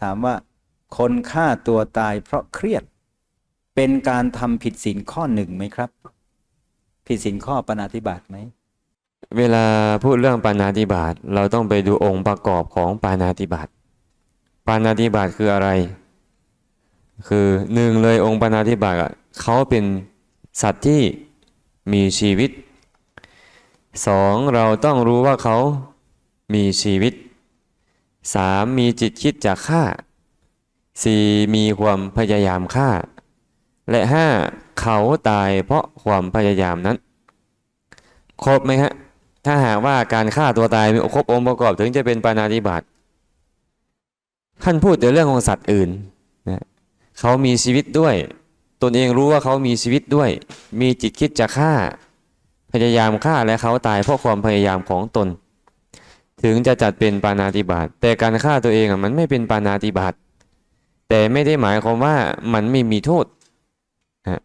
ถามว่า คนฆ่าตัวตายเพราะเครียด เป็นการทำผิดศีลข้อหนึ่งไหมครับ ผิดศีลข้อปณาธิบาตไหม เวลาพูดเรื่องปานาติบาตเราต้องไปดูองค์ประกอบของปานาติบาตปานาติบาตคืออะไร คือหนึ่งเลยองค์ปานาติบาตเขาเป็นสัตว์ที่มีชีวิตสองเราต้องรู้ว่าเขามีชีวิต สามมีจิตคิดจะฆ่าสี่มีความพยายามฆ่า และห้าเขาตายเพราะความพยายามนั้น ครบไหมฮะ ถ้าหากว่าการฆ่าตัวตายมีครบองค์ประกอบถึงจะเป็นปานาติบาตท่านพูดแต่เรื่องของสัตว์อื่นนะเขามีชีวิตด้วย ตนเองรู้ว่าเขามีชีวิตด้วย มีจิตคิดจะฆ่า พยายามฆ่าและเขาตายเพราะความพยายามของตน ถึงจะจัดเป็นปานาติบาตแต่การฆ่าตัวเองอะมันไม่เป็นปานาติบาตแต่ไม่ได้หมายความว่ามันไม่มีโทษนะ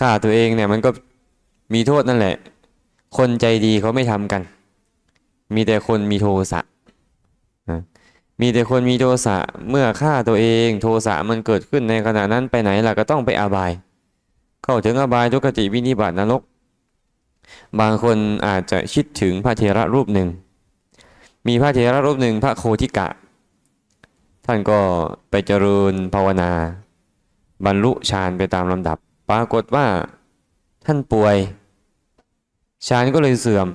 ฆ่าตัวเองเนี่ยมันก็มีโทษนั่นแหละ คนใจดีเขาไม่ทำกัน มีแต่คนมีโทสะนะมีแต่คนมีโทสะเมื่อฆ่าตัวเอง โทสะมันเกิดขึ้นในขณะนั้นไปไหนล่ะก็ต้องไปอาบาย เข้าถึงอาบายทุกขติวินิบาตนรก บางคนอาจจะคิดถึงพระเทระรูปหนึ่ง มีพระเทระรูปหนึ่งพระโคทิกะ ท่านก็ไปเจริญภาวนา บรรลุฌานไปตามลำดับ ปรากฏว่าท่านป่วยฌานก็เลยเสื่อม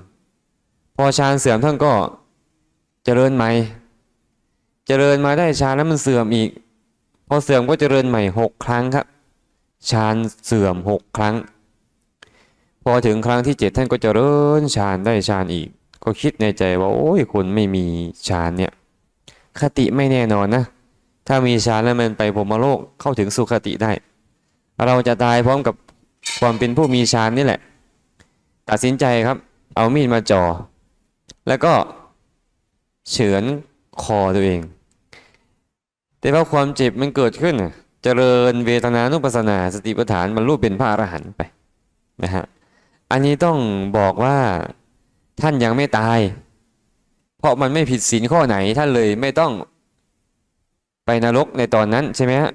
พอฌานเสื่อมท่านก็เจริญใหม่ เจริญมาได้ฌานแล้วมันเสื่อมอีก พอเสื่อมก็เจริญใหม่หกครั้งครับฌานเสื่อมหกครั้ง พอถึงครั้งที่เจ็ดท่านก็เจริญฌานได้ฌานอีก ก็คิดในใจว่า โอ้ยคนไม่มีฌานเนี่ย คติไม่แน่นอนนะ ถ้ามีฌานแล้วมันไปพรหมโลกเข้าถึงสุคติได้ เราจะตายพร้อมกับความเป็นผู้มีฌานนี่แหละ ตัดสินใจครับ เอามีดมาจ่อ แล้วก็เฉือนคอตัวเอง แต่ว่าความเจ็บมันเกิดขึ้นน่ะเจริญเวทนานุปัสสนาสติปัฏฐานบรรลุเป็นพระอรหันต์ไปนะฮะ อันนี้ต้องบอกว่า ท่านยังไม่ตาย เพราะมันไม่ผิดศีลข้อไหนท่านเลยไม่ต้องไปนรกในตอนนั้นใช่ไหมฮะ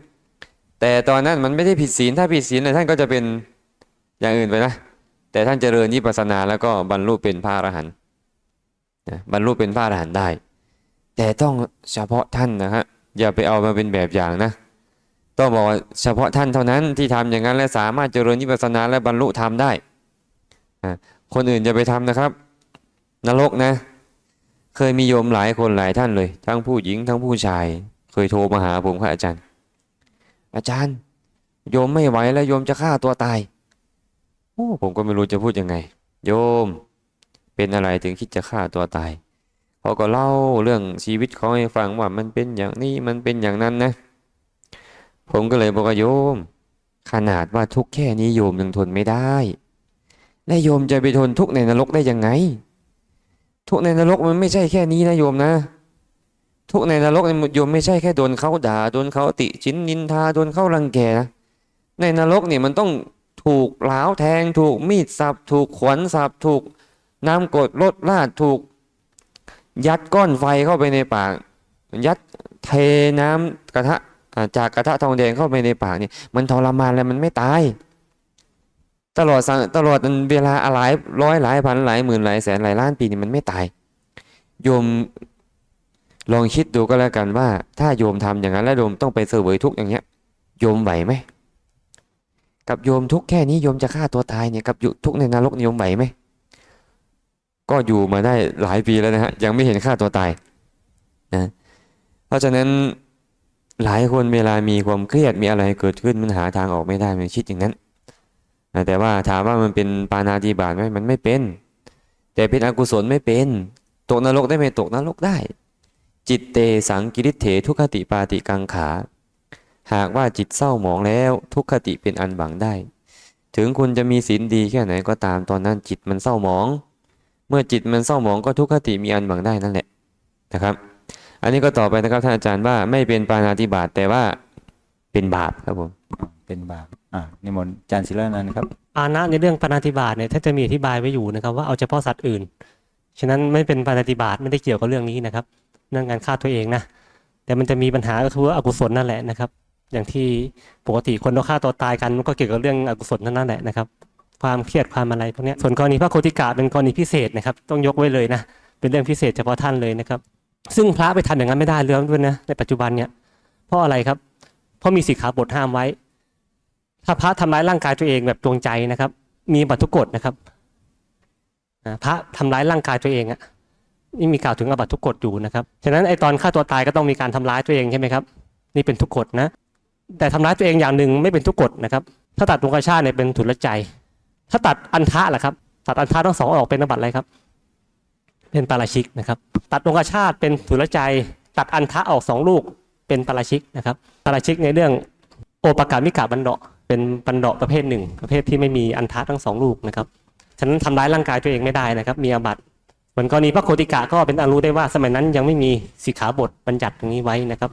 แต่ตอนนั้นมันไม่ได้ผิดศีลถ้าผิดศีลเนี่ยท่านก็จะเป็นอย่างอื่นไปนะแต่ท่านเจริญวิปัสนาแล้วก็บรรลุเป็นพระอรหันต์บรรลุเป็นพระอรหันต์ได้ แต่ต้องเฉพาะท่านนะฮะอย่าไปเอามาเป็นแบบอย่างนะ ต้องบอกว่าเฉพาะท่านเท่านั้นที่ทำอย่างนั้นและสามารถเจริญวิปัสนาและบรรลุธรรมได้ คนอื่นอย่าไปทำนะครับ นรกนะ เคยมีโยมหลายคนหลายท่านเลย ทั้งผู้หญิงทั้งผู้ชาย เคยโทรมาหาผมครับอาจารย์ อาจารย์ โยมไม่ไหวแล้วโยมจะฆ่าตัวตายโอ้ผมก็ไม่รู้จะพูดยังไง โยม เป็นอะไรถึงคิดจะฆ่าตัวตายเขาก็เล่าเรื่องชีวิตเขาให้ฟังว่ามันเป็นอย่างนี้มันเป็นอย่างนั้นนะ ผมก็เลยบอกว่าโยม ขนาดว่าทุกแค่นี้โยมยังทนไม่ได้ และโยมจะไปทนทุกในนรกได้ยังไง ทุกในนรกมันไม่ใช่แค่นี้นะโยมนะ ทุกในนรกเนี่ยโยมไม่ใช่แค่โดนเขาด่าโดนเขาติชินนินทาโดนเขารังแกนะในนรกเนี่ยมันต้องถูกหลาวแทงถูกมีดสับถูกขวัญสับถูกน้ำกดลดลาดถูก ยัดก้อนไฟเข้าไปในปาก ยัดเทน้ำกระทะจากกระทะทองแดงเข้าไปในปากเนี่ยมันทรมานแล้วมันไม่ตาย ตลอดตลอดเวลาหลายร้อยหลายพันหลายหมื่นหลายแสนหลายล้านปีนี่มันไม่ตาย โยมลองคิดดูก็แล้วกันว่า ถ้าโยมทำอย่างนั้นแล้วโยมต้องไปเสวยทุกอย่างเงี้ย โยมไหวไหมกับโยมทุกแค่นี้โยมจะฆ่าตัวตายเนี่ยกับอยู่ทุกในนรกโยมไหวไหมก็อยู่มาได้หลายปีแล้วนะฮะยังไม่เห็นฆ่าตัวตายนะเพราะฉะนั้นหลายคนเวลามีความเครียดมีอะไรเกิดขึ้นมันหาทางออกไม่ได้มันคิดอย่างนั้น แต่ว่าถามว่ามันเป็นปานาติบาตไหมมันไม่เป็น แต่เป็นอกุศลไม่เป็น ตกนรกได้ไหมตกนรกได้ จิตเตสังกิริเถทุกขติปาติกังขา หากว่าจิตเศร้าหมองแล้วทุกขติเป็นอันบังได้ ถึงคุณจะมีศีลดีแค่ไหนก็ตามตอนนั้นจิตมันเศร้าหมอง เมื่อจิตมันเศร้าหมองก็ทุกขติมีอันบังได้นั่นแหละนะครับ อันนี้ก็ต่อไปนะครับท่านอาจารย์ว่าไม่เป็นปานาติบาตแต่ว่าเป็นบาปครับผม เป็นบาปอ่านิมนต์อาจารย์ศิลานันท์ครับ ปานะในเรื่องปานาติบาตเนี่ยท่านจะมีอธิบายไว้อยู่นะครับ ว่าเอาเฉพาะสัตว์อื่น ฉะนั้นไม่เป็นปานาติบาตไม่ได้เกี่ยวกับเรื่องนี้นะครับเรื่องการฆ่าตัวเองนะแต่มันจะมีปัญหาก็คือว่าอกุศลนั่นแหละนะครับ อย่างที่ปกติคนเราฆ่าตัวตายกันมันก็เกี่ยวกับเรื่องอกุศลนั่นแหละนะครับ ความเครียดความอะไรพวกเนี้ยส่วนกรณีพระโคติกะเป็นกรณีพิเศษนะครับ ต้องยกไว้เลยนะเป็นเรื่องพิเศษเฉพาะท่านเลยนะครับ ซึ่งพระไปทำอย่างนั้นไม่ได้เรื่องด้วยนะในปัจจุบันเนี่ยเพราะอะไรครับเพราะมีสิกขาบทห้ามไว้ ถ้าพระทำร้ายร่างกายตัวเองแบบจงใจนะครับ มีบัตทุกกฎนะครับพระทำร้ายร่างกายตัวเองอะนี่มีกล่าวถึงอบัตทุกกฎอยู่นะครับฉะนั้นไอตอนฆ่าตัวตายก็ต้องมีการทำร้ายตัวเองใช่ไหมครับ นี่เป็นทุกกฎนะ แต่ทำร้ายตัวเองอย่างหนึ่งไม่เป็นทุกกฎนะครับ ถ้าตัดวงกชาติเนี่ยเป็นถุนละใจ ถ้าตัดอันทะล่ะครับ ตัดอันทะทั้งสองออกเป็นอบัตอะไรครับ เป็นปาราชิกนะครับ ตัดวงกชาติเป็นถุนละใจ ตัดอันทะออกสองลูกเป็นปาราชิกนะครับปาราชิกในเรื่องโอปการมิกาบันเดาะ เป็นบันดาประเภทหนึ่ง ประเภทที่ไม่มีอันทะทั้งสองลูกนะครับฉะนั้นทำร้ายร่างกายตัวเองไม่ได้นะครับ มีอาบัติเหมือนกรณีพระโคติกะก็เป็นอันรู้ได้ว่าสมัยนั้นยังไม่มีสิกขาบทบัญญัติตรงนี้ไว้นะครับ